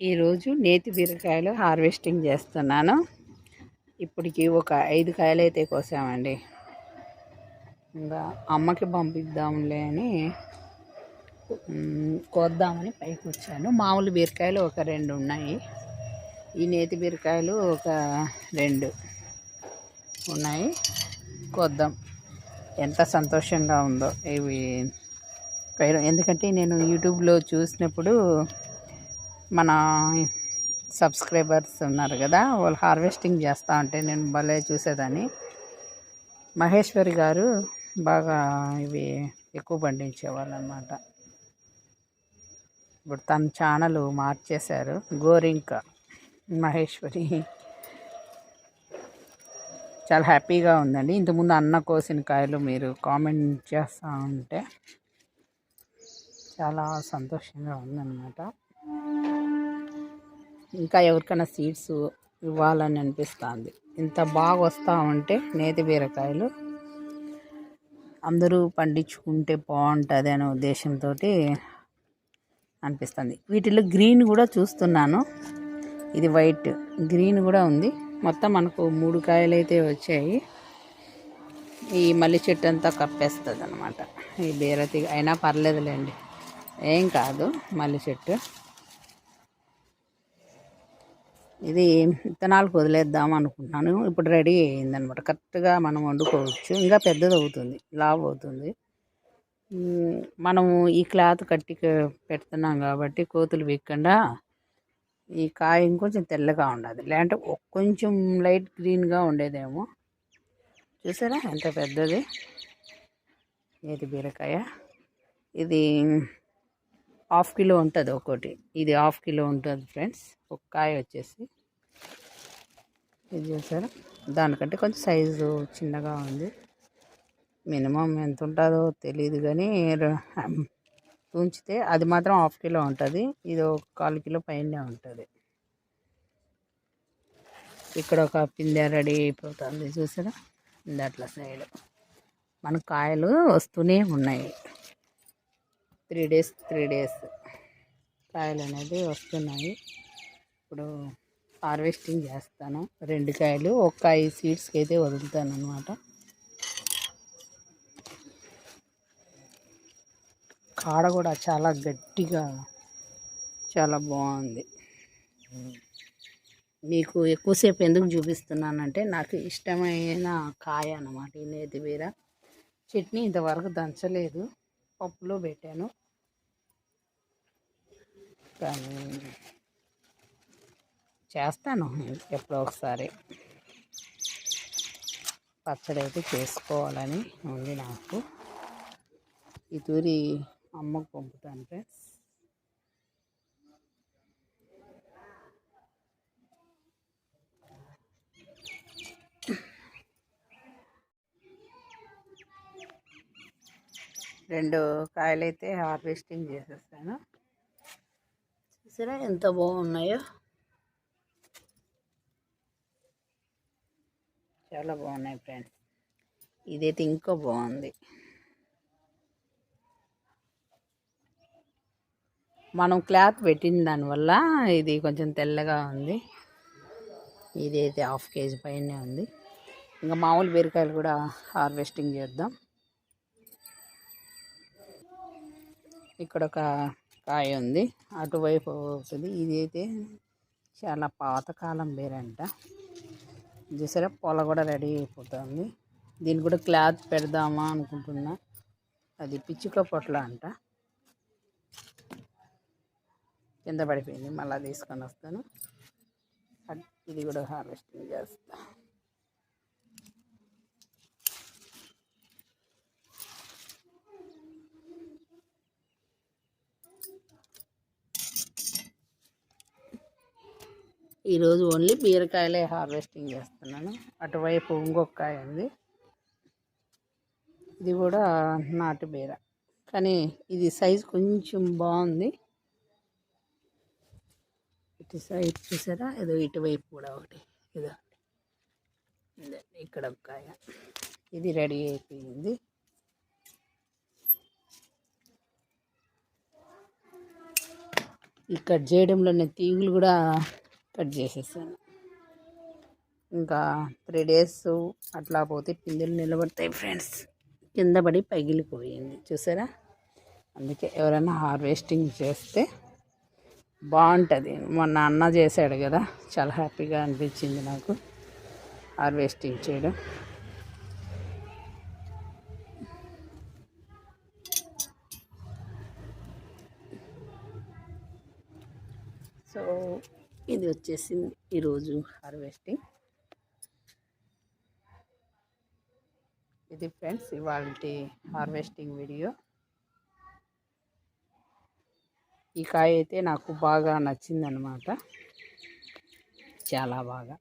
ఈరోజు నేతి బీరకాయలు హార్వెస్టింగ్ చేస్తున్నాను. ఇప్పటికి ఒక ఐదు కాయలు అయితే కోసామండి. ఇంకా అమ్మకి పంపిద్దాంలే అని కోద్దామని పైకి వచ్చాను. మామూలు బీరకాయలు ఒక రెండు ఉన్నాయి. ఈ నేతి బీరకాయలు ఒక రెండు ఉన్నాయి. కోద్దాం. ఎంత సంతోషంగా ఉందో. ఇవి ఎందుకంటే నేను యూట్యూబ్లో చూసినప్పుడు మన సబ్స్క్రైబర్స్ ఉన్నారు కదా వాళ్ళు హార్వెస్టింగ్ చేస్తూ ఉంటే నేను భలే చూసేదాన్ని. మహేశ్వరి గారు బాగా ఇవి ఎక్కువ పండించేవాళ్ళు అనమాట ఇప్పుడు తన ఛానల్ మార్చేశారు గోరింక మహేశ్వరి. చాలా హ్యాపీగా ఉందండి. ఇంతకుముందు అన్న కోసిన కాయలు మీరు కామెంట్ చేస్తూ ఉంటే చాలా సంతోషంగా ఉందన్నమాట. ఇంకా ఎవరికైనా సీడ్స్ ఇవ్వాలని అనిపిస్తుంది. ఇంత బాగా వస్తూ ఉంటే నేతి బీరకాయలు అందరూ పండించుకుంటే బాగుంటుంది అనే ఉద్దేశంతో అనిపిస్తుంది. వీటిలో గ్రీన్ కూడా చూస్తున్నాను. ఇది వైట్ గ్రీన్ కూడా ఉంది. మొత్తం మనకు మూడు కాయలు అయితే వచ్చాయి. ఈ మల్లి చెట్టు అంతా కప్పేస్తుంది అనమాట ఈ బీరతి అయినా పర్లేదులేండి. ఏం కాదు మల్లి చెట్టు. ఇది విత్తనాలకు వదిలేద్దాం అనుకున్నాను ఇప్పుడు రెడీ అయిందనమాట కరెక్ట్గా మనం వండుకోవచ్చు. ఇంకా పెద్దది అవుతుంది. లావ్ అవుతుంది. మనము ఈ క్లాత్ కట్టి పెడుతున్నాం కాబట్టి కోతులు వీక్కుండా ఈ కాయ ఇంకొంచెం తెల్లగా ఉండదు లేదంటే కొంచెం లైట్ గ్రీన్గా ఉండేదేమో. చూసారా? ఎంత పెద్దది? ఏది బీరకాయ? ఇది హాఫ్ కిలో ఉంటుంది ఒక్కోటి ఇది హాఫ్ కిలో ఉంటుంది ఫ్రెండ్స్. ఒక కాయ వచ్చేసి ఇది చూసారా దానికంటే కొంచెం సైజు చిన్నగా ఉంది. మినిమం ఎంత ఉంటుందో తెలియదు కానీ ఉంచితే అది మాత్రం హాఫ్ కిలో ఉంటుంది. ఇది ఒక కాలు కిలో పైనే ఉంటుంది. ఇక్కడ ఒక పిందె రెడీ అయిపోతుంది చూసారా? ఇందట్ల సైడ్ మన కాయలు వస్తూనే ఉన్నాయి. త్రీ డేస్ త్రీ డేస్ కాయలు అనేది వస్తున్నాయి. ఇప్పుడు హార్వెస్టింగ్ చేస్తాను. రెండు కాయలు ఒక ఐదు సీడ్స్కి అయితే వదులుతాను అనమాట కాడ కూడా చాలా గట్టిగా చాలా బాగుంది. మీకు ఎక్కువసేపు ఎందుకు చూపిస్తున్నానంటే నాకు ఇష్టమైన కాయ అనమాట నేతి బీర. చట్నీ ఇంతవరకు దంచలేదు పప్పులో పెట్టాను. కానీ చేస్తాను ఎప్పుడో ఒకసారి. పచ్చడి అయితే చేసుకోవాలని ఉంది నాకు. ఈ తూరి అమ్మకు పంపుతాను ఫ్రెండ్స్. రెండు కాయలైతే హార్వెస్టింగ్ చేసేస్తాను. చూసారా ఎంత బాగున్నాయో? చాలా బాగున్నాయి ఫ్రెండ్స్. ఇదైతే ఇంకా బాగుంది. మనం క్లాత్ పెట్టిన దానివల్ల ఇది కొంచెం తెల్లగా ఉంది. ఇదైతే హాఫ్ కేజీ పైనే ఉంది. ఇంకా మామూలు బీరకాయలు కూడా హార్వెస్టింగ్ చేద్దాం. ఇక్కడ ఒక కాయ ఉంది. అటువైపు అవుతుంది ఇది అయితే చాలా పాతకాలం బీరంట. చూసారా? పొల కూడా రెడీ అయిపోతుంది. దీన్ని కూడా క్లాత్ పెడదామా అనుకుంటున్నా. అది పిచ్చుక పొట్ల అంట. కింద పడిపోయింది. మళ్ళీ తీసుకొని వస్తాను. ఇది కూడా హార్వెస్టింగ్ చేస్తాను ఈరోజు ఓన్లీ బీరకాయలే హార్వెస్టింగ్ చేస్తున్నాను. అటువైపు ఇంకొక కాయ ఉంది. ఇది కూడా నాటు బీర. కానీ ఇది సైజు కొంచెం బాగుంది. ఇటు సైడ్ చూసారా? ఏదో ఇటువైపు కూడా ఒకటి. ఇదో ఇక్కడ ఒక కాయ. ఇది రెడీ అయిపోయింది. ఇక్కడ చేయడంలోనే చేయడంలో తీగులు కూడా కట్ చేసేసాను. ఇంకా త్రీ డేస్ అట్లా పోతే పిందెలు నిలబడతాయి ఫ్రెండ్స్. కింద పడి పగిలిపోయింది. చూసారా? అందుకే ఎవరైనా హార్వెస్టింగ్ చేస్తే బాగుంటుంది. మొన్న అన్న చేశాడు కదా చాలా హ్యాపీగా అనిపించింది నాకు హార్వెస్టింగ్ చేయడం. సో ఇది వచ్చేసింది ఈరోజు హార్వెస్టింగ్. ఇది ఫ్రెండ్స్ ఇవాళ హార్వెస్టింగ్ వీడియో. ఈ కాయ అయితే నాకు బాగా నచ్చిందనమాట చాలా బాగా.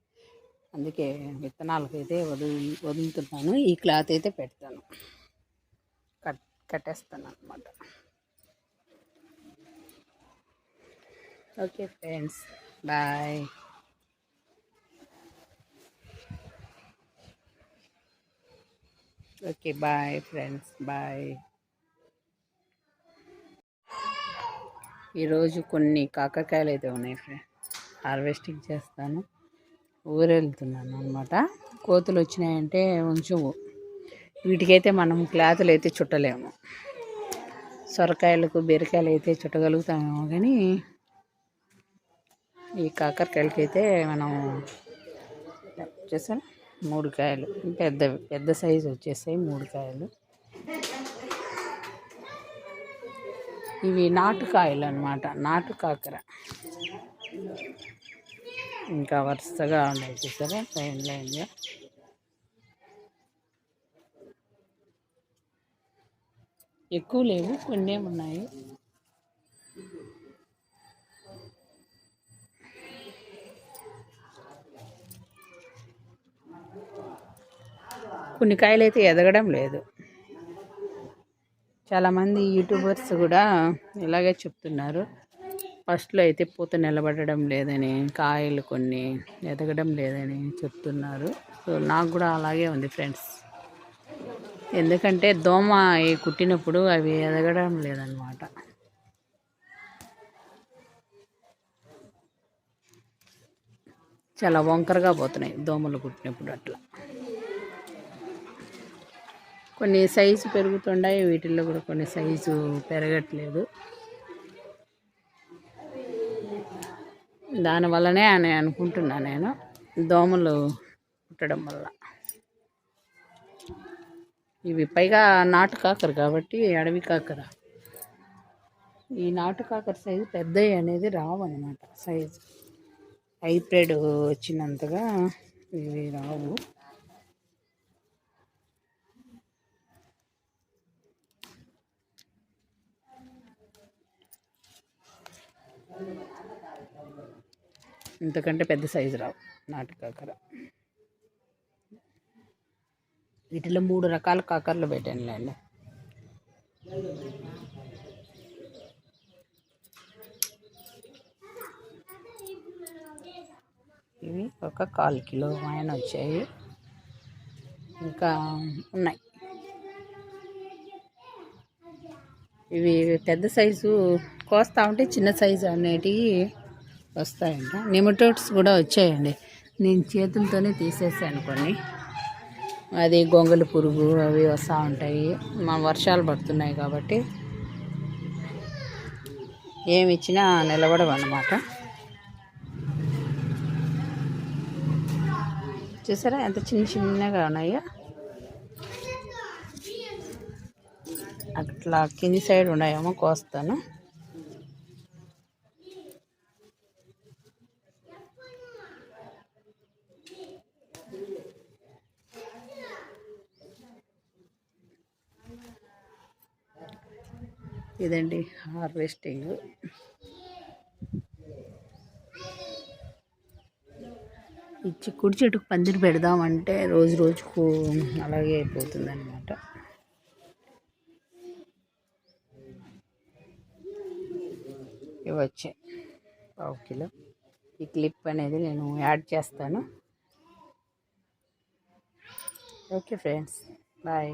అందుకే విత్తనాలకైతే వదులు వదులుతున్నాను. ఈ క్లాత్ అయితే పెడతాను. కట్ కట్టేస్తాను అనమాట okay friends. Bye okay bye friends bye ఈరోజు కొన్ని కాకరకాయలు అయితే ఉన్నాయి ఫ్రెండ్ హార్వెస్టింగ్ చేస్తాను. ఊరెళ్తున్నాను అనమాట కోతులు వచ్చినాయంటే కొంచెం వీటికైతే మనం క్లాతులు అయితే చుట్టలేము. సొరకాయలకు బీరకాయలు అయితే చుట్టగలుగుతామేమో కానీ ఈ కాకరకాయలకి అయితే మనం చూసారా? మూడు కాయలు. పెద్ద పెద్ద సైజు వచ్చేసాయి మూడు కాయలు. ఇవి నాటు కాయలు అనమాట నాటు కాకర. ఇంకా వరుసగా ఉన్నాయి చూసారా? లైన్ లైన్గా ఎక్కువ లేవు కొన్ని ఉన్నాయి కొన్ని కాయలు అయితే ఎదగడం లేదు. చాలామంది యూట్యూబర్స్ కూడా ఇలాగే చెప్తున్నారు. ఫస్ట్లో అయితే పూత నిలబడడం లేదని కాయలు కొన్ని ఎదగడం లేదని చెప్తున్నారు. సో నాకు కూడా అలాగే ఉంది ఫ్రెండ్స్. ఎందుకంటే దోమ కుట్టినప్పుడు అవి ఎదగడం లేదనమాట. చాలా వంకరగా పోతున్నాయి దోమలు కుట్టినప్పుడు అట్లా. కొన్ని సైజు పెరుగుతున్నాయి వీటిల్లో కూడా కొన్ని సైజు పెరగట్లేదు. దానివల్లనే అని అనుకుంటున్నా నేను. దోమలు కుట్టడం వల్ల. ఇవి పైగా నాటు కాకర కాబట్టి అడవి కాకర. ఈ నాటు కాకర సైజు పెద్దవి అనేది రావు అన్నమాట సైజు హైబ్రిడ్ వచ్చినంతగా ఇవి రావు. ఇంతకంటే పెద్ద సైజు రావు నాటు కాకర. వీటిలో మూడు రకాల కాకరలు పెట్టానులేండి ఇవి ఒక కాల్ కిలో ఆయన వచ్చాయి. ఇంకా ఉన్నాయి. ఇవి పెద్ద సైజు కోస్తా ఉంటే చిన్న సైజు అనేటివి వస్తాయంట. నిమటోట్స్ కూడా వచ్చాయండి. నేను చేతులతోనే తీసేసాను కొన్ని. అది గొంగలి పురుగు అవి వస్తూ ఉంటాయి. మా వర్షాలు పడుతున్నాయి కాబట్టి ఏమి ఇచ్చినా నిలబడవు అన్నమాట చూసారా ఎంత చిన్న చిన్నగా ఉన్నాయో? అట్లా కింది సైడ్ ఉన్నాయేమో కోస్తాను. ఇదండి హార్వెస్టింగ్. ఈ చిక్కుడు చెట్టుకు పందిరి పెడదామంటే రోజు రోజుకు అలాగే అయిపోతుంది అనమాట ఇవి వచ్చాయి పావు కిలో. ఈ క్లిప్ అనేది నేను యాడ్ చేస్తాను. Okay friends bye.